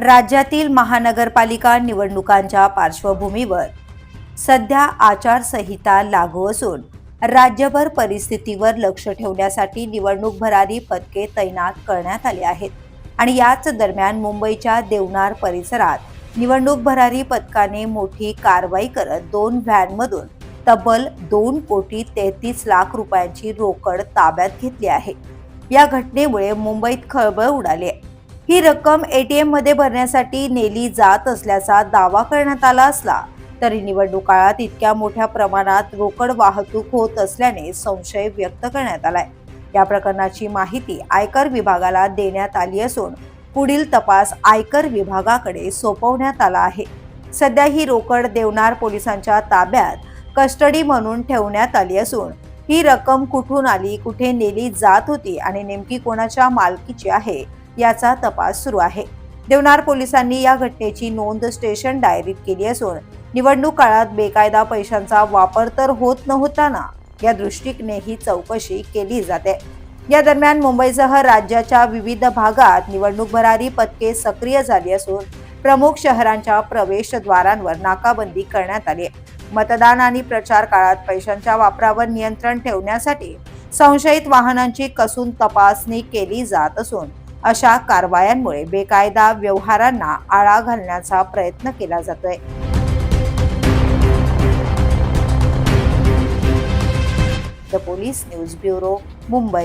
राज्यातील महानगरपालिका निवडणुकांच्या पार्श्वभूमीवर सध्या आचारसंहिता लागू असून राज्यभर परिस्थितीवर लक्ष ठेवण्यासाठी निवडणूक भरारी पथके तैनात करण्यात आले आहेत. आणि याच दरम्यान मुंबईच्या देवनार परिसरात निवडणूक भरारी पथकाने मोठी कारवाई करत दोन व्हॅनमधून तब्बल दोन कोटी तेहतीस लाख रुपयांची रोकड ताब्यात घेतली आहे. या घटनेमुळे मुंबईत खळबळ उडाली आहे. ही रक्कम एटीएममध्ये भरण्यासाठी नेली जात असल्याचा दावा करण्यात आला असला तरी निवडणूक काळात इतक्या मोठ्या प्रमाणात रोकड वाहतूक होत असल्याने संशय व्यक्त करण्यात आलाय. या प्रकरणाची माहिती आयकर विभागाला देण्यात आली असून पुढील तपास आयकर विभागाकडे सोपवण्यात आला आहे. सध्या ही रोकड देवनार पोलिसांच्या ताब्यात कस्टडी म्हणून ठेवण्यात आली असून ही रक्कम कुठून आली कुठे नेली जात होती आणि नेमकी कोणाच्या मालकीची आहे याचा तपास सुरू आहे. देवनार पोलिसांनी या घटनेची नोंद स्टेशन डायरीत केली असून निवडणूक काळात बेकायदा पैशांचा वापर तर होत नव्हताना या दृष्टीने ही चौकशी केली जाते. या दरम्यान मुंबईसह राज्याच्या विविध भागात निवडणूक भरारी पथके सक्रिय झाली असून प्रमुख शहरांच्या प्रवेशद्वारांवर नाकाबंदी करण्यात आली मतदान आणि प्रचार काळात पैशांच्या वापरावर नियंत्रण ठेवण्यासाठी संशयित वाहनांची कसून तपासणी केली जात असून अशा कारवायांमुळे बेकायदा व्यवहारांना आळा घालण्याचा प्रयत्न केला जातोय. The police news bureau Mumbai.